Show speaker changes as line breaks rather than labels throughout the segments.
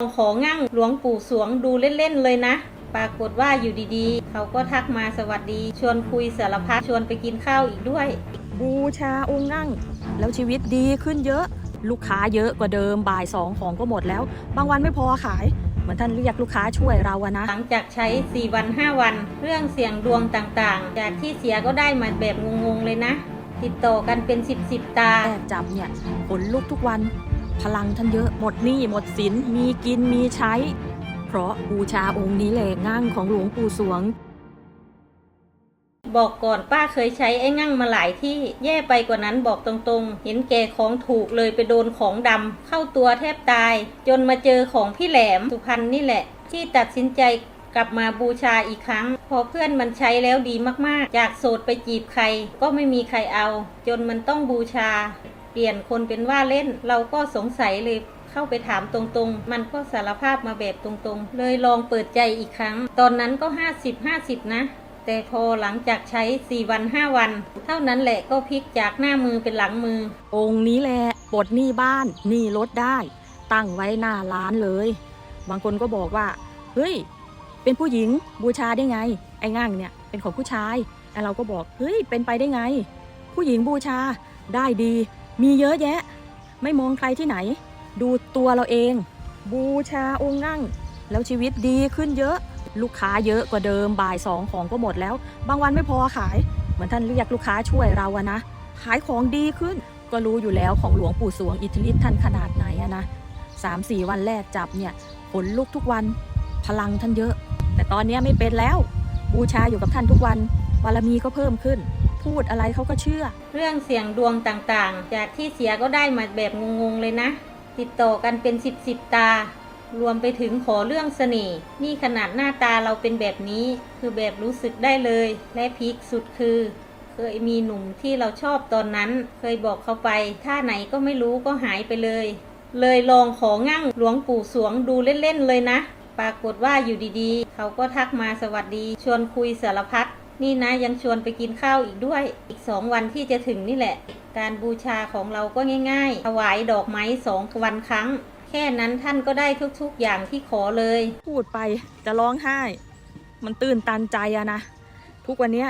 ของงั่งหลวงปู่สวงดูเล่น ๆ เลยนะ ปรากฏว่าอยู่ดีๆ เขาก็ทักมาสวัสดี ชวนคุยสารพัดชวนไปกินข้าวอีกด้วย
บูชาองค์นั่ง แล้วชีวิตดีขึ้นเยอะ ลูกค้าเยอะกว่าเดิมบ่ายสองของก็หมดแล้ว บางวันไม่พอขาย เหมือนท่านเรียกลูกค้าช่วยเราอะนะ
หลังจากใช้ 4 วัน 5 วัน เรื่องเสี่ยงดวงต่างๆ จากที่เสียก็ได้มาแบบงงๆเลยนะ ติดต่อกันเป็น 10 10ตา
แอบจับเนี่ยขนลุกทุกวัน พลังท่านเยอะหมดหนี้หมดสินมีกินมีใช้ เพราะบูชาองค์นี้แหละง่างของหลวงปู่สวง
บอกก่อนป้าเคยใช้ไอ้งั่งมาหลายที่แย่ไปกว่านั้นบอกตรงๆ เห็นแก่ของถูกเลยไปโดนของดำเข้าตัวแทบตาย จนมาเจอของพี่แหลมสุพรรณนี่แหละ ที่ตัดสินใจกลับมาบูชาอีกครั้ง พอเพื่อนมันใช้แล้วดีมากๆ จากโสดไปจีบใครก็ไม่มีใครเอา จนมันต้องบูชา ปลี่ยนคนเป็นว่าเล่น เราก็สงสัยเลยเข้าไปถามตรงๆ มันก็สารภาพมาแบบตรงๆ เลยลองเปิดใจอีกครั้ง ตอนนั้นก็ 50-50 นะ แต่พอหลังจากใช้ 4 วัน 5 วัน เท่านั้นแหละก็พลิกจากหน้ามือเป็นหลังมือ
องค์นี้แหละปลดหนี้บ้านหนี้รถได้ ตั้งไว้หน้าร้านเลย บางคนก็บอกว่า เฮ้ย เป็นผู้หญิงบูชาได้ไง ไอ้ง่างเนี่ยเป็นของผู้ชายไอ้เราก็บอกเฮ้ยเป็นไปได้ไง ผู้หญิงบูชาได้ดี มีเยอะแยะ ไม่มองใครที่ไหน ดูตัวเราเอง บูชาองค์ง่างแล้วชีวิตดีขึ้นเยอะ ลูกค้าเยอะกว่าเดิมบ่ายสองของก็หมดแล้ว บางวันไม่พอขาย เหมือนท่านเรียกลูกค้าช่วยเราอะนะ ขายของดีขึ้น ก็รู้อยู่แล้วของหลวงปู่สวงอิทธิฤทธิ์ท่านขนาดไหนอะนะสามสี่วันแรกจับเนี่ยขนลุกทุกวัน พลังท่านเยอะ แต่ตอนนี้ไม่เป็นแล้ว บูชาอยู่กับท่านทุกวันบารมีก็เพิ่มขึ้น พูดอะไรเขาก็เชื่อ
เรื่องเสี่ยงดวงต่างๆ จากที่เสียก็ได้มาแบบงงๆเลยนะ ติดต่อกันเป็น10 10ตา รวมไปถึงขอเรื่องเสน่ห์นี่ขนาดหน้าตาเราเป็นแบบนี้ คือแบบรู้สึกได้เลย และพีคสุดคือ เคยมีหนุ่มที่เราชอบตอนนั้น เคยบอกเขาไปท่าไหนก็ไม่รู้ก็หายไปเลย เลยลองของั่งหลวงปู่สวงดูเล่นๆเลยนะ ปรากฏว่าอยู่ดีๆ เขาก็ทักมาสวัสดี ชวนคุยสารพัด นี่นะยังชวนไปกินข้าวอีกด้วย อีกสองวันที่จะถึงนี่แหละ การบูชาของเราก็ง่ายๆ ถวายดอกไม้สองวันครั้ง แค่นั้นท่านก็ได้ทุกๆอย่างที่ขอเลย
พูดไปจะร้องไห้ มันตื่นตันใจอะนะ ทุกวันนี้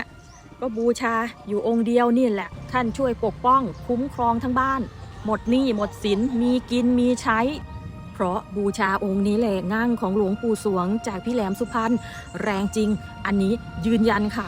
ก็บูชาอยู่องค์เดียวนี่แหละ ท่านช่วยปกป้องคุ้มครองทั้งบ้าน หมดหนี้หมดสินมีกินมีใช้ เพราะบูชาองค์นี้แหละง่างของหลวงปู่สวงจากพี่แหลมสุพรรณแรงจริง อันนี้ยืนยันค่ะ